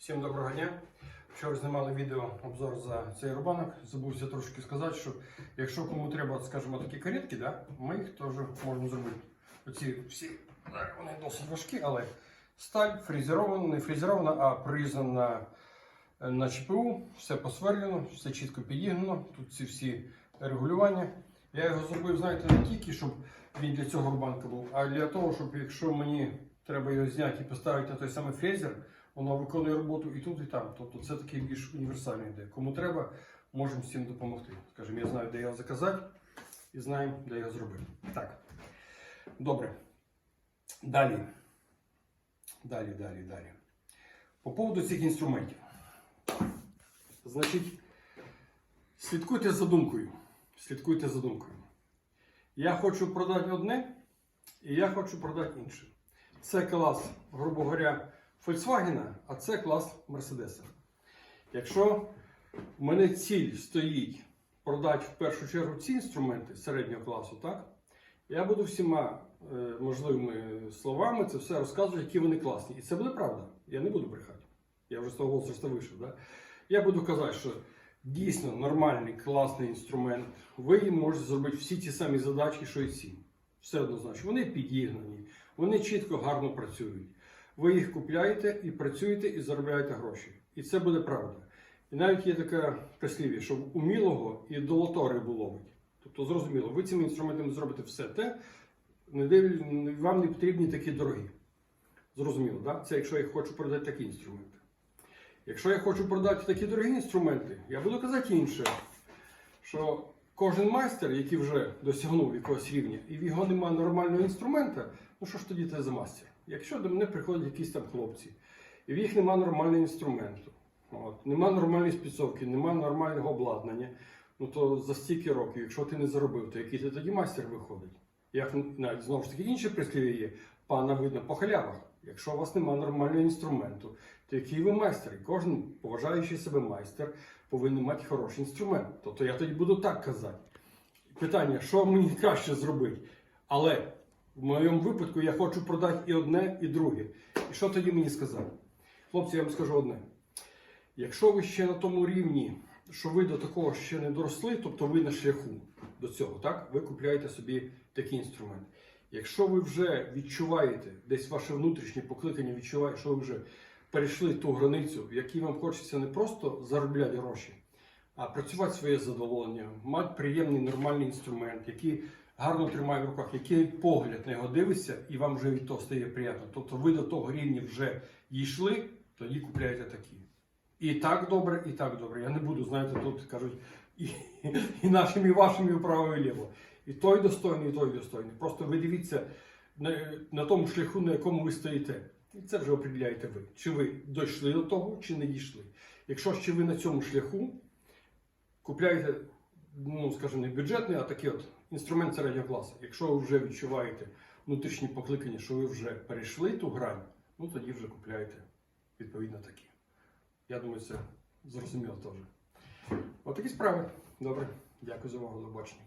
Всім доброго дня. Вчора знімали відео обзор за цей рубанок. Забувся трошки сказати, що якщо кому треба, скажімо, такі каретки, да, ми їх теж можемо зробити. Оці всі вони досить важкі, але сталь фрезерована, не фрезерована, а прирізана на ЧПУ, все посверлено, все чітко підігнано. Тут ці всі регулювання. Я його зробив, знаєте, не тільки, щоб він для цього рубанка був, а для того, щоб якщо мені треба його зняти і поставити на той самий фрезер, воно виконує роботу і тут, і там. Тобто це такий більш універсальний ідея. Кому треба, можемо всім допомогти. Скажімо, я знаю, де його заказати, і знаю, де його зробити. Так. Добре. Далі. Далі, далі, далі. По поводу цих інструментів. Значить, слідкуйте за думкою. Слідкуйте за думкою. Я хочу продати одне, і я хочу продати інше. Це клас, грубо говоря, Volkswagen, а це клас Mercedes. Якщо в мене ціль стоїть продати в першу чергу ці інструменти середнього класу, так? Я буду всіма е, можливими словами це все розказувати, які вони класні. І це буде правда. Я не буду брехати. Я вже з того возрасту вийшов. Да? Я буду казати, що дійсно нормальний, класний інструмент. Ви можете зробити всі ті самі задачі, що і ці. Все однозначно. Вони підігнані, вони чітко, гарно працюють. Ви їх купляєте і працюєте, і заробляєте гроші. І це буде правда. І навіть є таке прислів'я, що умілого і долото рибу ловить. Тобто, зрозуміло, ви цими інструментами зробите все те, не дивлю, вам не потрібні такі дорогі. Зрозуміло, да? це якщо я хочу продати такі інструменти. Якщо я хочу продати такі дорогі інструменти, я буду казати інше, що кожен майстер, який вже досягнув якогось рівня, і в його немає нормального інструмента, ну що ж тоді це за мастер? Якщо до мене приходять якісь там хлопці, і в їх немає нормального інструменту, от, нема нормальної спецовки, нема нормального обладнання, ну то за стільки років, якщо ти не заробив, то який ти тоді майстер виходить? Як навіть знову ж таки інше прислів'я є, пана видно по халявах. Якщо у вас немає нормального інструменту, то який ви майстер? І кожен поважаючий себе майстер повинен мати хороший інструмент. Тобто я тоді буду так казати. Питання, що мені краще зробити? Але в моєму випадку я хочу продати і одне, і друге. І що тоді мені сказати? Хлопці, я вам скажу одне. Якщо ви ще на тому рівні, що ви до такого ще не доросли, тобто ви на шляху до цього, так? ви купляєте собі такий інструмент. Якщо ви вже відчуваєте, десь ваше внутрішнє покликання відчуває, що ви вже перейшли ту границю, в якій вам хочеться не просто заробляти гроші, а працювати своє задоволення, мати приємний нормальний інструмент, який гарно тримає в руках, який погляд на його дивиться, і вам вже від того стає приємно. Тобто ви до того рівня вже дійшли, тоді купляєте такі. І так добре, і так добре. Я не буду, знаєте, тут кажуть, і, і нашим, і вашим, і вправо, і ліво. І той достойний, і той достойний. Просто ви дивіться на, на тому шляху, на якому ви стоїте. І це вже определяєте ви. Чи ви дійшли до того, чи не дійшли. Якщо ще ви на цьому шляху купляєте, ну скажімо, не бюджетний, а такий от інструмент середнього класу. Якщо ви вже відчуваєте внутрішні покликання, що ви вже перейшли ту грань, ну тоді вже купляєте відповідно такі. Я думаю, це зрозуміло теж. Отакі справи. Добре. Дякую за увагу. До побачення.